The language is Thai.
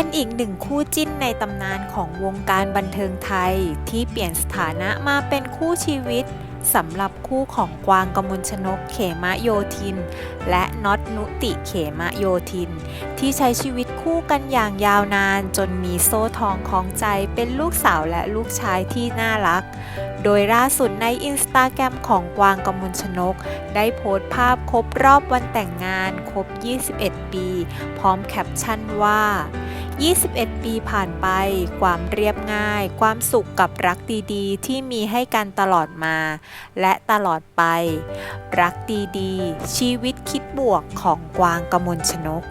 เป็นอีกหนึ่งคู่จิ้นในตำนานของวงการบันเทิงไทย ที่เปลี่ยนสถานะมาเป็นคู่ชีวิตสำหรับคู่ของกวางกมลชนกเขมะโยธิน และน็อตนุติเขมะโยธิน ที่ใช้ชีวิตคู่กันอย่างยาวนาน จนมีโซ่ทองของใจเป็นลูกสาวและลูกชายที่น่ารัก โดยล่าสุดในอินสตาแกรมของกวางกมลชนก ได้โพสต์ภาพครบรอบวันแต่งงานครบ 21 ปี พร้อมแคปชั่นว่า 21 ปีผ่านไป ความเรียบง่าย ความสุขกับรักดีๆ ที่มีให้กันตลอดมา และตลอดไป รักดีๆ ชีวิตคิดบวกของกวางกมลชนก